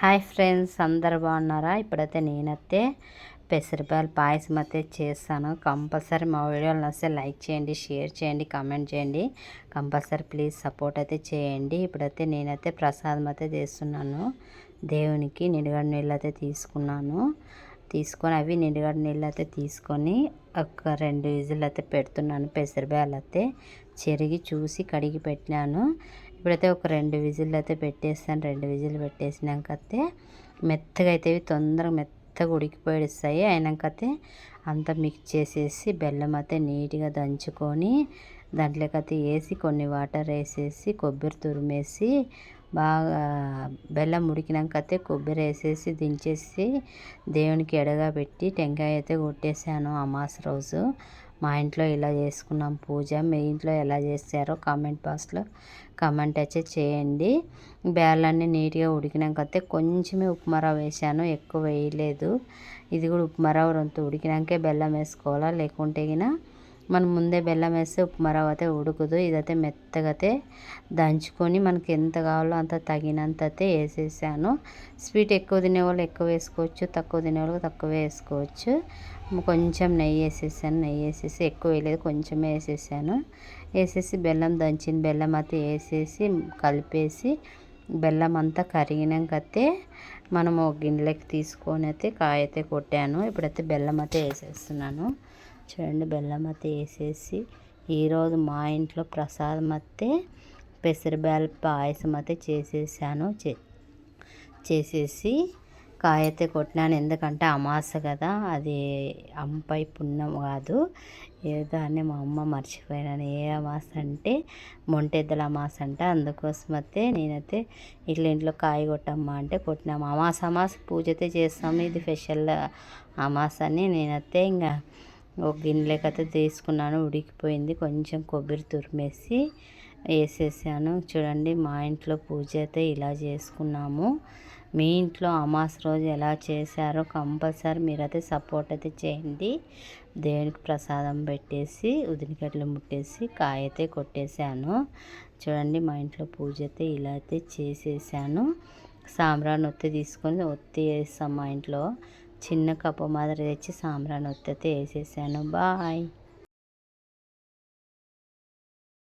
Hi friends అందరు బాగున్నారా? ఇప్పుడైతే నేనైతే పెసరపాయలు పాయసం అయితే చేస్తాను. కంపల్సరీ మా వీడియోలు నచ్చితే లైక్ చేయండి షేర్ చేయండి కామెంట్ చేయండి. కంపల్సరీ ప్లీజ్ సపోర్ట్ అయితే చేయండి. ఇప్పుడైతే నేనైతే ప్రసాదం అయితే చేస్తున్నాను దేవునికి నిడుగడ నీళ్ళు అయితే తీసుకున్నాను. తీసుకొని అవి నిడుగడ నీళ్ళు అయితే తీసుకొని ఒక రెండు విజులు అయితే పెడుతున్నాను. పెసరపాయలు అయితే చెరిగి చూసి కడిగి పెట్టినాను. ఇప్పుడైతే ఒక రెండు విజిల్ అయితే పెట్టేస్తాను. రెండు విజిల్ పెట్టేసినాక అయితే మెత్తగా అయితే తొందరగా మెత్తగా ఉడికిపోయిస్తాయి. అయినాకైతే అంతా మిక్స్ చేసేసి బెల్లం అయితే నీట్గా దంచుకొని దాంట్లోకైతే వేసి కొన్ని వాటర్ వేసేసి కొబ్బరి తురిమేసి బాగా బెల్లం ఉడికినాక అయితే కొబ్బరి వేసేసి దించేసి దేవునికి ఎడగా పెట్టి టెంకాయ అయితే కొట్టేసాను అమాస రోజు. మా ఇంట్లో ఇలా చేసుకున్నాం పూజ మీ ఇంట్లో ఎలా చేస్తారో కామెంట్ బాక్స్లో కామెంట్ అయితే చేయండి. బేళ్ళన్నీ నీట్గా ఉడికినాక అయితే కొంచెమే ఉప్మా రవ్వ వేసాను ఎక్కువ వేయలేదు. ఇది కూడా ఉప్మా రవ్వ రొంత ఉడికినాకే బెల్లం వేసుకోవాలా లేకుంటే గిన మనం ముందే బెల్లం వేస్తే ఉప్మా రవ్వ అయితే ఉడుకుదు. ఇదైతే మెత్తగా అయితే దంచుకొని మనకి ఎంత కావాలో అంత తగినంత అయితే వేసేసాను. స్వీట్ ఎక్కువ తినేవాళ్ళు ఎక్కువ వేసుకోవచ్చు తక్కువ తినేవాళ్ళు తక్కువ వేసుకోవచ్చు. కొంచెం నెయ్యి వేసేసాను. నెయ్యి వేసేసి ఎక్కువ వేయలేదు కొంచెమే వేసేసాను. వేసేసి బెల్లం దంచిన బెల్లం అయితే వేసేసి కలిపేసి బెల్లం అంతా కరిగినాకైతే మనము గిన్నెలకి తీసుకొని అయితే కాయ అయితే కొట్టాను. ఇప్పుడైతే బెల్లం అయితే వేసేస్తున్నాను. చూడండి బెల్లం అయితే వేసేసి ఈరోజు మా ఇంట్లో ప్రసాదం అయితే పెసరబేల పాయసం అయితే చేసేసాను. చే చేసేసి కాయ అయితే కొట్టినాను. ఎందుకంటే అమాస కదా అది అంపై పుణ్యం కాదు. ఏదో అని మా అమ్మ మర్చిపోయినాను. ఏ అమాస అంటే మొంటెద్దల అమాస అంటే. అందుకోసం అయితే నేనైతే ఇట్లా ఇంట్లో కాయ కొట్టమ్మా అంటే కొట్టినాము. అమాస అమాస పూజ అయితే చేస్తాము. ఇది స్పెషల్ అమాస అని నేనైతే ఇంకా ఒక గిన్నెలకైతే తీసుకున్నాను. ఉడికిపోయింది. కొంచెం కొబ్బరి తురిమేసి వేసేసాను. చూడండి మా ఇంట్లో పూజ అయితే ఇలా చేసుకున్నాము. మీ ఇంట్లో అమాస్ రోజు ఎలా చేశారో కంపల్సరీ మీరైతే సపోర్ట్ అయితే చేయండి. దేవునికి ప్రసాదం పెట్టేసి ఉదినికట్లు ముట్టేసి కాయ అయితే కొట్టేశాను చూడండి మా ఇంట్లో పూజ అయితే ఇలా అయితే చేసేసాను. సాంబ్రాన్ని ఒత్తి తీసుకొని ఒత్తి వేస్తాం మా ఇంట్లో. చిన్న కప్పు మాదిరి తెచ్చి సాంబ్రాన్ ఉత్తతే వేసేసాను. బాయ్.